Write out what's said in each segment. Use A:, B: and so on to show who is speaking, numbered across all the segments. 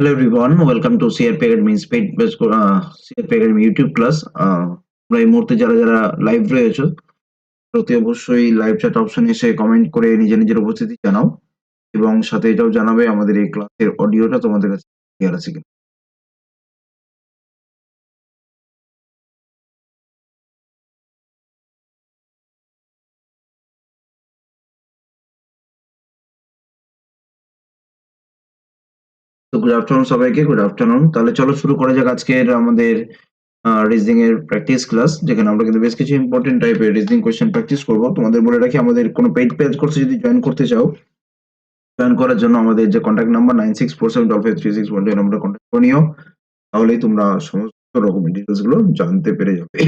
A: Everyone, welcome to CRP Academy Speed Based uh, CRP Academy YouTube class. Uh, তোমরা এই মুহূর্তে যারা যারা লাইভ রয়েছে প্রতি অবশ্যই লাইভ চ্যাট অপশন এসে কমেন্ট করে নিজের নিজের উপস্থিতি জানাও এবং সাথে এটাও জানাবে আমাদের এই ক্লাসের অডিওটা তোমাদের কাছে ক্লিয়ার আছে কিনা গুড আফটারনুন সবাইকে গুড আফটারনুন তাহলে চলো শুরু করা যাক আজকের আমাদের রিজনিং এর প্র্যাকটিস ক্লাস যেখানে আমরা কিন্তু বেশ কিছু ইম্পর্টেন্ট টাইপের রিজনিং কোয়েশ্চেন প্র্যাকটিস করব। তোমাদের বলে রাখি, আমাদের কোনো পেইড পেজ কোর্সে যদি জয়েন করতে চাও জয়েন করার জন্য আমাদের যে contact number nine six four seven double three six one number contact করে নিও। তাহলেই তোমরা সমস্ত রকম ডিটেলসগুলো জানতে পেরে যাবে।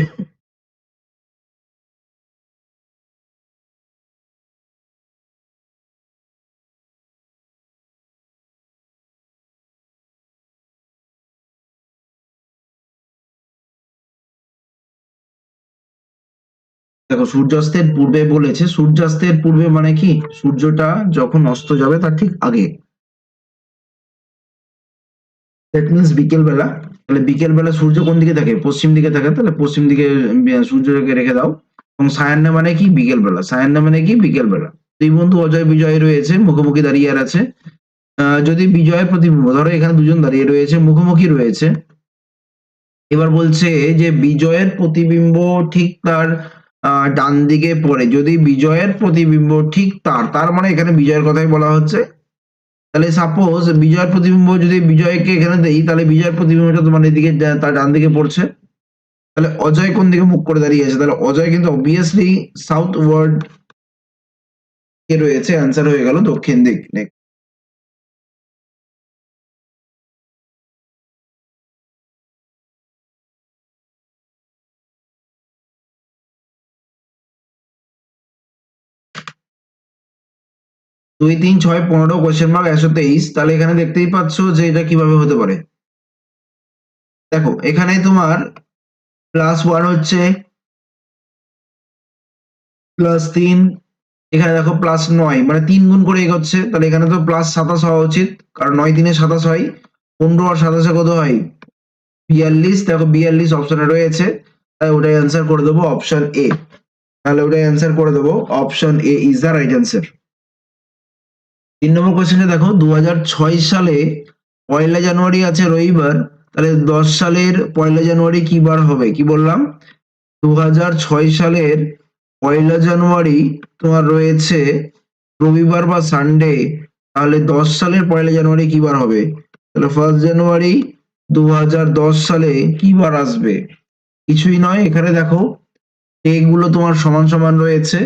A: দেখো, সূর্যাস্তের পূর্বে বলেছে, সূর্যাস্তের পূর্বে মানে কি? সূর্যটা যখন অস্ত যাবে তার ঠিক আগে। দ্যাট মিনস বিকেল বেলা তাহলে বিকেল বেলা সূর্য কোন দিকে থাকে? পশ্চিম দিকে থাকে। তাহলে পশ্চিম দিকে সূর্যকে রেখে দাও। এবং সায়ান্না মানে কি? বিকেল বেলা সায়ান্না মানে কি? বিকেল বেলা দুই বন্ধু অজয় বিজয় রয়েছে, মুখোমুখি দাঁড়িয়ে আর আছে। যদি বিজয়ের প্রতিবিম্ব, ধরো এখানে দুজন দাঁড়িয়ে রয়েছে, মুখোমুখি রয়েছে। এবার বলছে যে বিজয়ের প্রতিবিম্ব ঠিক তার ডান দিকে পড়ে। যদি বিজয়ের প্রতিবিম্ব ঠিক তার তার মানে এখানে বিজয়ের কথাই বলা হচ্ছে। তাহলে সাপোজ বিজয়ের প্রতিবিম্ব যদি বিজয়কে এখানে দেই, তাহলে বিজয়ের প্রতিবিম্বটা তোমার এদিকে, তার ডান দিকে পড়ছে। তাহলে অজয় কোন দিকে মুখ করে দাঁড়িয়ে আছে? তাহলে অজয় কিন্তু অবভিয়াসলি সাউথ ওয়ার্ড রয়েছে অ্যান্সার হয়ে গেল দক্ষিণ দিক। দুই তিন ছয় পনেরো কোয়েশ্চেন মার্ক একশো তেইশ। তাহলে এখানে দেখতেই পাচ্ছ যে এটা কীভাবে হতে পারে। দেখো, এখানে তোমার প্লাস ওয়ান হচ্ছে প্লাস তিন, এখানে দেখো প্লাস নয় মানে তিন গুণ করে এগোচ্ছে। তাহলে এখানে তো প্লাস সাতাশ হওয়া উচিত, কারণ নয় দিনে সাতাশ হয়, পনেরো আর সাতাশে কত হয়? বিয়াল্লিশ, দেখো বিয়াল্লিশ অপশনে রয়েছে। তাই ওটাই অ্যান্সার করে দেবো অপশন এ তাহলে ওটাই অ্যান্সার করে দেবো option A is the right answer তিন নম্বর কোয়েশ্চেনটা দেখো দু হাজার ছয় সালে পয়লা জানুয়ারি আছে রবিবার, তাহলে দশ সালের পয়লা জানুয়ারি কি বার হবে? কি বললাম? দু হাজার ছয় সালের পয়লা জানুয়ারি তোমার রয়েছে রবিবার বা সানডে তাহলে দশ সালের পয়লা জানুয়ারি কি বার হবে? তাহলে ফার্স্ট জানুয়ারি দু হাজার দশ সালে কি বার আসবে? কিছুই নয়, এখানে দেখো এগুলো তোমার সমান সমান রয়েছে,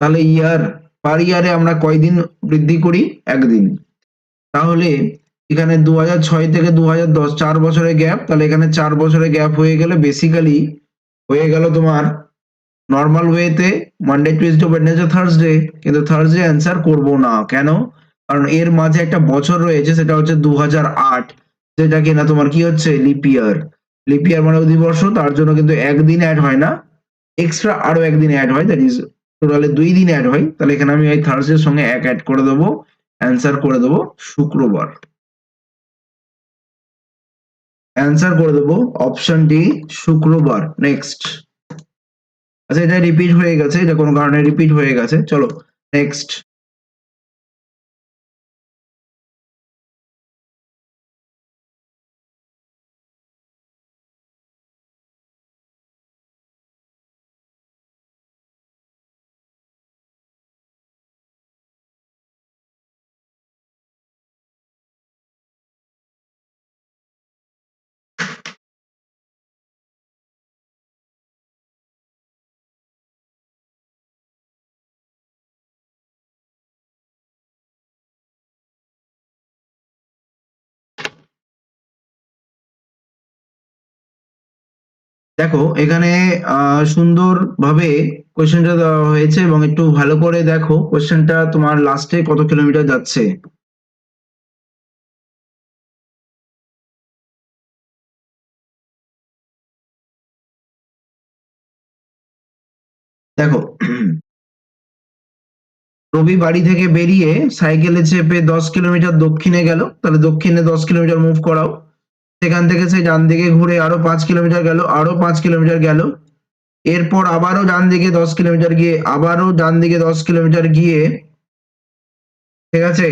A: তাহলে ইয়ার পার ইয়ারে আমরা কয়দিন বৃদ্ধি করি? একদিন। তাহলে এখানে দু ছয় থেকে দু দশ, চার বছরের গ্যাপ। তাহলে এখানে চার বছরের গ্যাপ হয়ে গেলে বেসিক্যালি হয়ে গেল তোমার নর্মাল ওয়েতে মানডে টুইসডে ওয়েডনেসডে থার্সডে কিন্তু থার্সডে অ্যান্সার করব না। কেন? কারণ এর মাঝে একটা বছর রয়েছে, সেটা হচ্ছে দু আট, যেটা কিনা তোমার কি হচ্ছে? লিপিয়ার লিপিয়ার মানে অধিবর্ষ, তার জন্য কিন্তু একদিন অ্যাড হয় না। এক্সট্রা আরও একদিন অ্যাড হয় দ্যাট ইজ টোটালে দুই দিন অ্যাড হয়, তাহলে এখানে আমি ওই থার্সডের সঙ্গে এক অ্যাড করে দেবো অ্যান্সার করে দেবো শুক্রবার। অ্যান্সার করে দেবো অপশন ডি শুক্রবার নেক্সট আচ্ছা এটা রিপিট হয়ে গেছে, এটা কোনো কারণে রিপিট হয়ে গেছে, চলো নেক্সট দেখো এখানে আহ, সুন্দরভাবে কোয়েশ্চেনটা দেওয়া হয়েছে এবং একটু ভালো করে দেখো কোশ্চেনটা তোমার লাস্টে কত কিলোমিটার যাচ্ছে। দেখো রবি বাড়ি থেকে বেরিয়ে সাইকেলে চেপে দশ কিলোমিটার দক্ষিণে গেল তাহলে দক্ষিণে দশ কিলোমিটার মুভ করাও। সেখান থেকে সে ডান দিকে ঘুরে আরও পাঁচ কিলোমিটার গেল, আরও পাঁচ কিলোমিটার গেল। এরপর আবারও ডান দিকে দশ কিলোমিটার গিয়ে, আবারও ডান দিকে দশ কিলোমিটার গিয়ে, ঠিক আছে?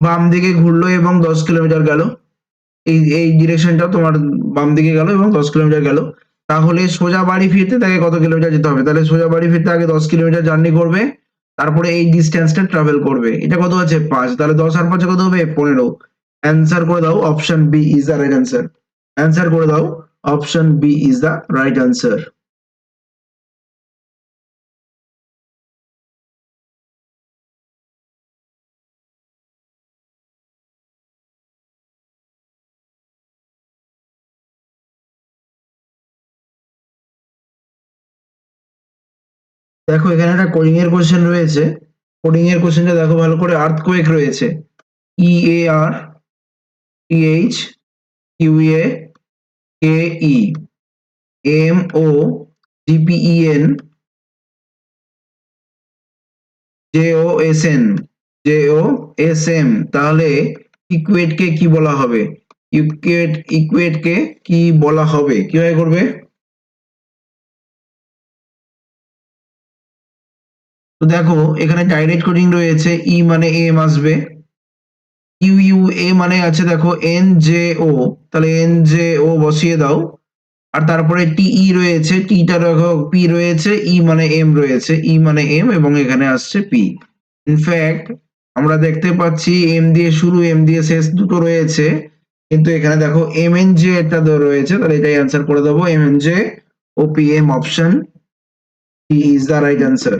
A: বাম দিকে ঘুরলো এবং দশ কিলোমিটার গেল। এই এই ডিরেকশনটা তোমার বাম দিকে গেল এবং দশ কিলোমিটার গেল। তাহলে সোজা বাড়ি ফিরতে তাকে কত কিলোমিটার যেতে হবে? তাহলে সোজা বাড়ি ফিরতে আগে দশ কিলোমিটার জার্নি করবে, তারপরে এই ডিস্টেন্সটা ট্রাভেল করবে। এটা কত আছে? পাঁচ। তাহলে দশ আর পাঁচে কত হবে? পনেরো। অ্যান্সার করে দাও option B is the right answer answer করে দাও option B is the right answer দেখো, এখানে একটা কোডিং এর কোশ্চেন রয়েছে। কোডিং এর কোশ্চেনটা দেখো, ভালো করে আর্থকোয়েক রয়েছে। E A R T H Q A K E M O GPE N J O S N J O S M তাহলে ইকুয়েট কে বলা হবে? ইকুয়েট ইকুয়েট কে বলা হবে? কীভাবে করবে? তো দেখো, এখানে ডাইরেক্ট কোডিং রয়েছে ই মানে এম আসবে। ইউ এ মানে আছে দেখো এন জে ও তাহলে এন জে ও বসিয়ে দাও। আর তারপরে টি ই রয়েছে টিটা দেখো পি রয়েছে ই মানে এম রয়েছে ই মানে এম এবং এখানে আসছে পি ইনফ্যাক্ট আমরা দেখতে পাচ্ছি এম দিয়ে শুরু এম দিয়ে শেষ দুটো রয়েছে। কিন্তু এখানে দেখো এম এন জে একটা রয়েছে, তাহলে এটাই অ্যান্সার করে দেবো। M N J O P M option is the right answer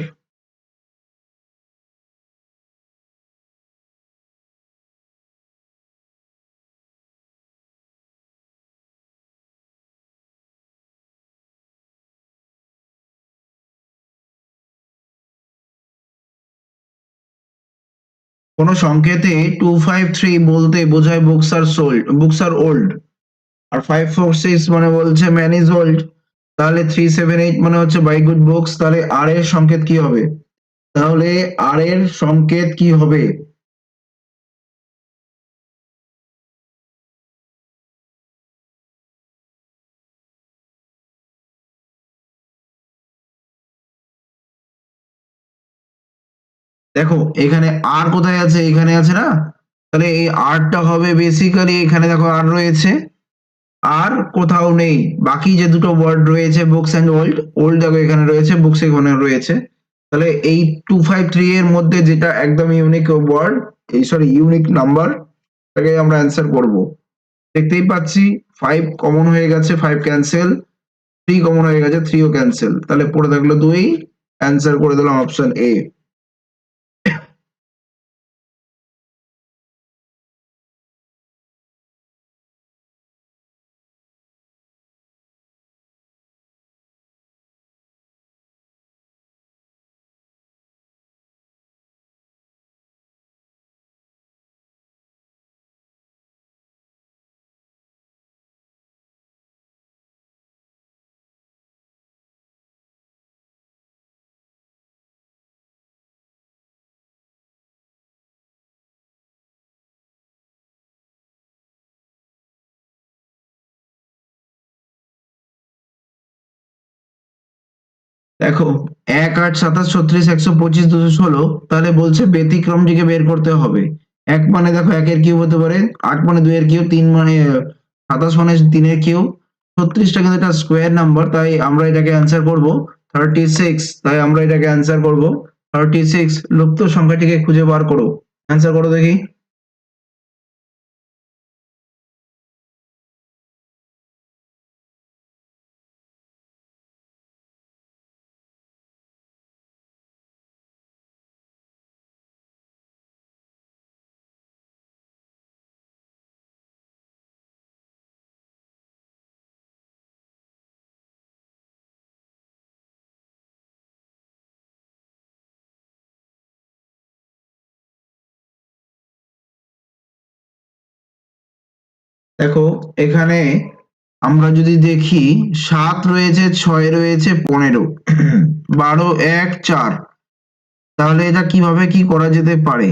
A: কোন সংকেতে টু ফাইভ থ্রি বলতে বোঝায় books are sold books are old five four four six মানে বলছে ম্যান ইজ ওল্ড তাহলে থ্রি সেভেন এইট মানে হচ্ছে বাই গুড বুকস তাহলে আর এর সংকেত কি হবে? তাহলে আর এর সংকেত কি হবে? দেখো, এখানে আর কোথায় আছে? এখানে আছে না? তাহলে এই আরটা হবে বেসিক্যালি এখানে দেখো আর রয়েছে। আর কোথাও নেই। বাকি যে দুটো ওয়ার্ড রয়েছে বুকস অ্যান্ড ওল্ড ওল্ড দেখো এখানে রয়েছে বুকস এখানে রয়েছে। তাহলে এই টু ফাইভ থ্রি এর মধ্যে যেটা একদম ইউনিক ওয়ার্ড এই সরি ইউনিক নাম্বার তাকে আমরা অ্যান্সার করব। দেখতেই পাচ্ছি ফাইভ কমন হয়ে গেছে ফাইভ ক্যান্সেল থ্রি কমন হয়ে গেছে থ্রিও ক্যান্সেল তাহলে পড়ে থাকল দুই অ্যান্সার করে দিলাম অপশন এ দেখো, এক আট সাতাশ ছত্রিশ একশো পঁচিশ দুশো ষোলো, তাহলে বলছে ব্যতিক্রমটিকে বের করতে হবে। এক মানে দেখো একের কিউব হতে পারে, আট মানে দুইয়ের কিউব, তিন মানে সাতাশ মানে তিনের কিউব। ছত্রিশটা কিন্তু একটা স্কোয়ার নাম্বার তাই আমরা এটাকে অ্যান্সার করব। থার্টি সিক্স তাই আমরা এটাকে অ্যান্সার করব। থার্টি সিক্স লুপ্ত সংখ্যাটিকে খুঁজে বার করো। অ্যান্সার করো দেখি। দেখো, এখানে আমরা যদি দেখি, সাত রয়েছে, ছয় রয়েছে, পনেরো। বারো, এক, চার। তাহলে এটা কীভাবে কি করা যেতে পারে?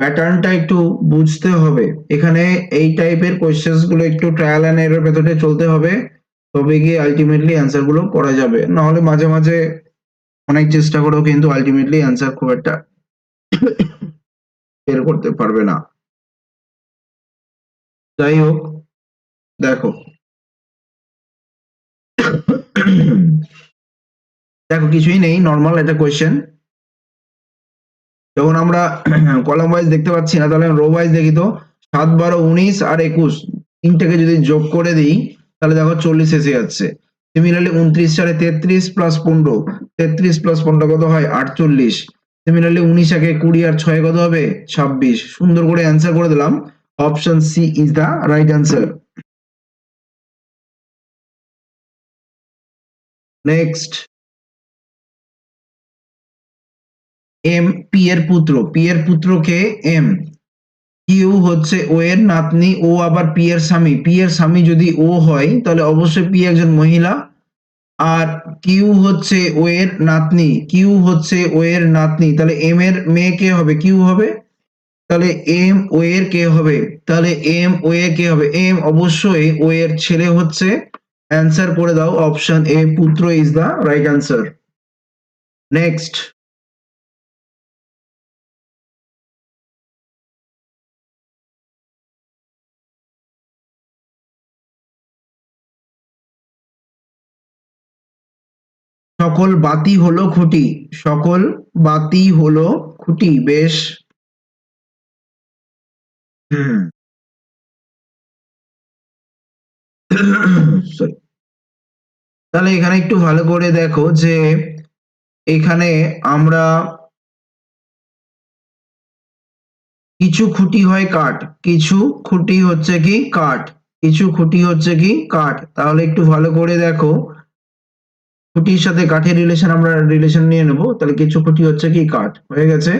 A: প্যাটার্নটা একটু বুঝতে হবে। এখানে এই টাইপের কোয়েশ্চেন্সগুলো একটু ট্রায়াল অ্যান্ড এরর মেথডে চলতে হবে। তবে গিয়ে আলটিমেটলি অ্যান্সারগুলো করা যাবে। নাহলে মাঝে মাঝে অনেক চেষ্টা করেও কিন্তু আলটিমেটলি অ্যান্সার খুব একটা বের করতে পারবে না। যাই হোক, দেখো। দেখো, কিছুই নেই নর্মাল একটা কোয়েশ্চেন যখন আমরা কলাম ওয়াইজ দেখতে পাচ্ছি না, তাহলে রো ওয়াইজ দেখি তো, সাত, বারো, উনিশ আর একুশ, তিনটাকে যদি যোগ করে দিই, তাহলে দেখো চল্লিশ এসে যাচ্ছে। সিমিলারলি উনত্রিশ সালে তেত্রিশ প্লাস পনেরো, তেত্রিশ প্লাস পনেরো কত হয়? আটচল্লিশ। সিমিলারলি উনিশ আগে কুড়ি আর ছয় কত হবে? ছাব্বিশ। সুন্দর করে অ্যান্সার করে দিলাম। Option C is the right answer next M P এর পুত্র পি এর পুত্রকে এম কিউ হচ্ছে ও এর নাতনি ও আবার পি এর স্বামী। পি এর স্বামী যদি ও হয়, তাহলে অবশ্যই পি একজন মহিলা। আর কিউ হচ্ছে ও এর নাতনি। কিউ হচ্ছে ও এর নাতনি। তাহলে এম এর মেয়ে কে হবে? কিউ হবে তাহলে এম ও এর কে হবে? তাহলে এম ও এর কে হবে? এম অবশ্যই ও এর ছেলে হচ্ছে অ্যান্সার করে দাও অপশন এ পুত্র is the right answer next সকল বাতি হলো খুঁটি, সকল বাতি হলো খুঁটি, বেশ। Sorry. তাহলে এখানে একটু ভালো করে দেখো যে এখানে আমরা কিছু খুঁটি হয় কাঠ, কিছু খুঁটি হচ্ছে কি কাঠ, কিছু খুঁটি হচ্ছে কি কাঠ। তাহলে একটু ভালো করে দেখো। খুঁটির সাথে কাঠের রিলেশন আমরা রিলেশন নিয়ে নেব। তাহলে কিছু খুঁটি হচ্ছে কি কাঠ, হয়ে গেছে?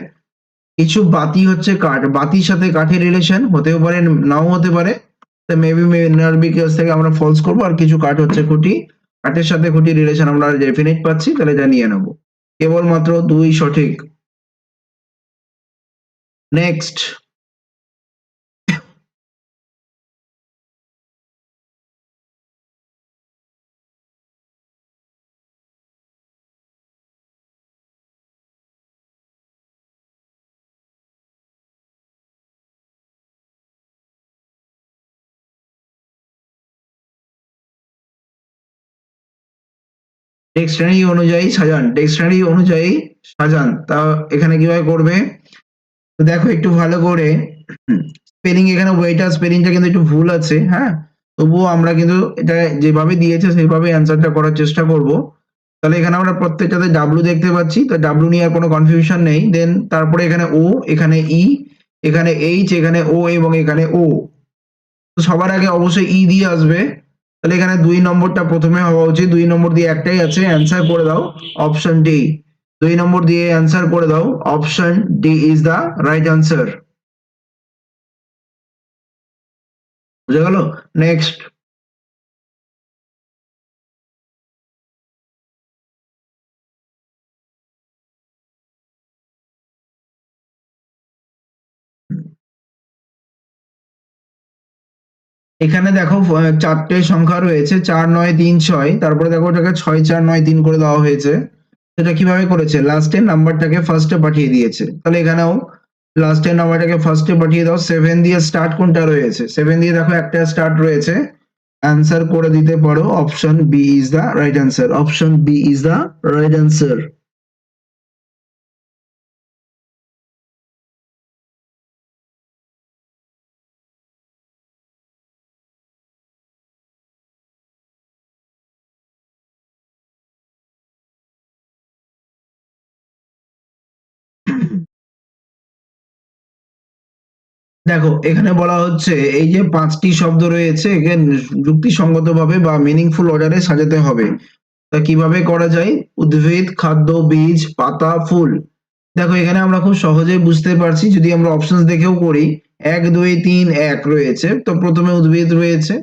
A: কিছু বাতি হচ্ছে কাঠ, বাতির সাথে কাঠের রিলেশন হতেও পারে, নাও হতে পারে। মেবি কেস থেকে আমরা ফলস করব, আর কিছু কাঠ হচ্ছে খুঁটি, কাঠের সাথে খুঁটি রিলেশন আমরা ডেফিনেট পাচ্ছি, তাহলে এটা নিয়ে নেব। কেবলমাত্র দুই সঠিক। নেক্সট ডিকশনারি অনুযায়ী সাজান। ডিকশনারি অনুযায়ী সাজান। তা এখানে কীভাবে করবে? দেখো, একটু ভালো করে। স্পেলিং এখানে ওয়েটার স্পেলিংটা কিন্তু একটু ভুল আছে হ্যাঁ? তবুও আমরা কিন্তু এটা যেভাবে দিয়েছে সেভাবে অ্যান্সারটা করার চেষ্টা করব। তাহলে এখানে আমরা প্রত্যেকটাতে ডাব্লু দেখতে পাচ্ছি। তো ডাব্লু নিয়ে আর কোনো কনফিউশন নেই। দেন তারপরে এখানে ও এখানে ই এখানে এইচ এখানে ও এবং এখানে ও সবার আগে অবশ্যই ই দিয়ে আসবে। তাহলে এখানে দুই নম্বরটা প্রথমে হওয়া উচিত। দুই নম্বর দিয়ে একটাই আছে অ্যান্সার করে দাও অপশন ডি দুই নম্বর দিয়ে অ্যান্সার করে দাও option D is the right answer বুঝে গেল? নেক্সট এখানে দেখো চারটে সংখ্যা রয়েছে, চার, নয়, তিন, ছয়। তারপরে দেখো, ওটাকে ছয়, চার, নয়, তিন করে দেওয়া হয়েছে। সেটা কীভাবে করেছে? লাস্টের নাম্বারটাকে ফার্স্টে পাঠিয়ে দিয়েছে। তাহলে এখানেও লাস্টের নাম্বারটাকে ফার্স্টে পাঠিয়ে দাও। সেভেন দিয়ে স্টার্ট কোনটা রয়েছে? সেভেন দিয়ে দেখো, একটা স্টার্ট রয়েছে। অ্যান্সার করে দিতে পারো। Option B is the right answer option B is the right answer দেখো, এখানে বলা হচ্ছে এই যে পাঁচটি শব্দ রয়েছে একে যুক্তিসঙ্গতভাবে বা মিনিংফুল অর্ডারে সাজাতে হবে। তা কীভাবে করা যায়? উদ্ভিদ, খাদ্য, বীজ, পাতা, ফুল। দেখো, এখানে আমরা খুব সহজেই বুঝতে পারছি, যদি আমরা অপশন দেখেও করি, এক, দুই, তিন, এক রয়েছে, তো প্রথমে উদ্ভিদ রয়েছে,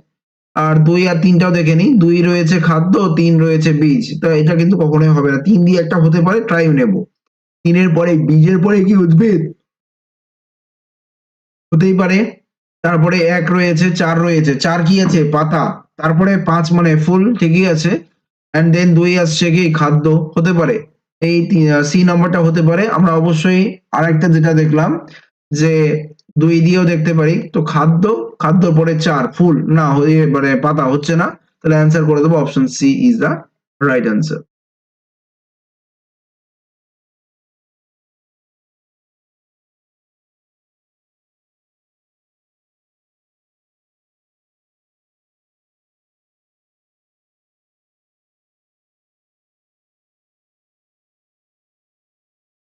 A: আর দুই আর তিনটাও দেখে নিই, দুই রয়েছে খাদ্য, তিন রয়েছে বীজ, তো এটা কিন্তু কখনোই হবে না। তিন দিয়ে একটা হতে পারে ট্রাই নেব। তিনের পরে, বীজের পরে কি উদ্ভিদ? হতেই পারে। তারপরে এক রয়েছে, চার রয়েছে, চার কি আছে? পাতা। তারপরে পাঁচ মানে ফুল, ঠিকই আছে। অ্যান্ড দেন দুই আসছে কি? খাদ্য, হতে পারে। এই সি নাম্বারটা হতে পারে। আমরা অবশ্যই আরেকটা যেটা দেখলাম, যে দুই দিয়েও দেখতে পারি। তো খাদ্য খাদ্য পরে চার, ফুল, না মানে পাতা হচ্ছে না। তাহলে অ্যান্সার করে দেবো option C is the right answer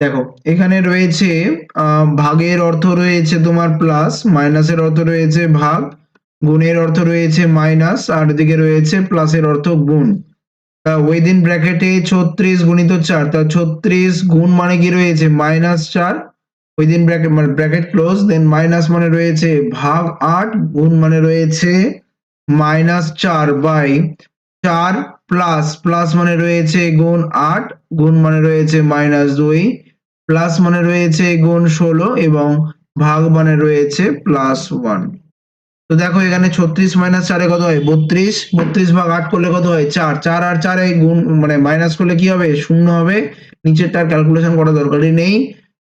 A: দেখো, এখানে রয়েছে ভাগের অর্থ রয়েছে তোমার প্লাস মাইনাসের অর্থ রয়েছে ভাগ, গুণের অর্থ রয়েছে মাইনাস আর এদিকে রয়েছে প্লাসের অর্থ গুণ। তা উইদিন ব্র্যাকেটে ছত্রিশ গুণিত চার, তা ছত্রিশ গুণ মানে কি রয়েছে? মাইনাস চার উইদিন ব্র্যাকেট মানে ব্র্যাকেট ক্লোজ দেন মাইনাস মানে রয়েছে ভাগ আট, গুণ মানে রয়েছে মাইনাস চার বাই চার প্লাস প্লাস মানে রয়েছে গুণ আট, গুণ মানে রয়েছে মাইনাস দুই প্লাস মানে রয়েছে গুণ ষোলো এবং ভাগ মানে রয়েছে প্লাস ওয়ান। তো দেখো এখানে ছত্রিশ মাইনাস চারে কত হয়? বত্রিশ। বত্রিশ ভাগ আট করলে কত হয়? চার। চার আর চারে গুণ মানে মাইনাস করলে কি হবে? শূন্য হবে। নিচেরটার ক্যালকুলেশন করা দরকারই নেই।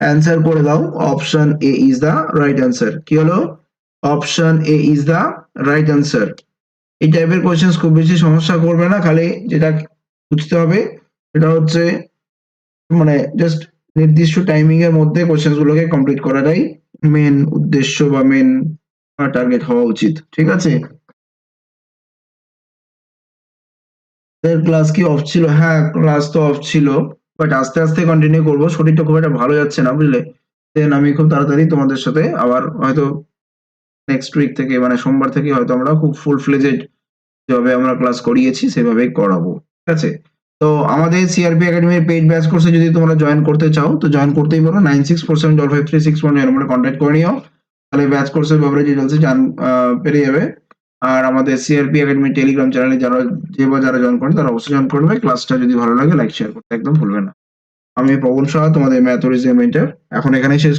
A: অ্যান্সার করে দাও। Option A is the right answer কি হলো? Option A is the right answer এই টাইপের কোয়েশ্চেন খুব বেশি সমস্যা করবে না। খালি যেটা বুঝতে হবে, সেটা হচ্ছে মানে জাস্ট নির্দিষ্ট টাইমিং এর মধ্যে কোয়েশ্চেন গুলোকে কমপ্লিট করাটাই মেন উদ্দেশ্য বা মেন টার্গেট হওয়া উচিত, ঠিক আছে? ক্লাস কি অফ ছিল? হ্যাঁ ক্লাস তো অফ ছিল বাট আস্তে আস্তে কন্টিনিউ করব। শরীরটা খুব একটা ভালো যাচ্ছে না, বুঝলে? দেন আমি খুব তাড়াতাড়ি তোমাদের সাথে আবার হয়তো নেক্সট উইক থেকে মানে সোমবার থেকে হয়তো আমরা খুব ফুল ফ্লেজেড যেভাবে আমরা ক্লাস করিয়েছি, সেভাবেই করাবো, ঠিক আছে? তো আমাদের সিআরপি একাডেমির পেইড ব্যাচ কোর্সে যদি তোমরা জয়েন করতে চাও, তো জয়েন করতেই পারো nine six four seven double five three six ওয়ানের নম্বরে কন্ট্যাক্ট করে নিও। তাহলে ব্যাচ কোর্সের ব্যাপারে ডিটেলসে জান পেরে যাবে। আর আমাদের সিআরপি একাডেমি টেলিগ্রাম চ্যানেলে যারা যে বা যারা জয়েন করেন, তারা অবশ্যই জয়েন করবে। ক্লাসটা যদি ভালো লাগে লাইক শেয়ার করতে একদম ভুলবে না। আমি পবন সাহা, তোমাদের ম্যাথ মেন্টার এখন এখানেই শেষ।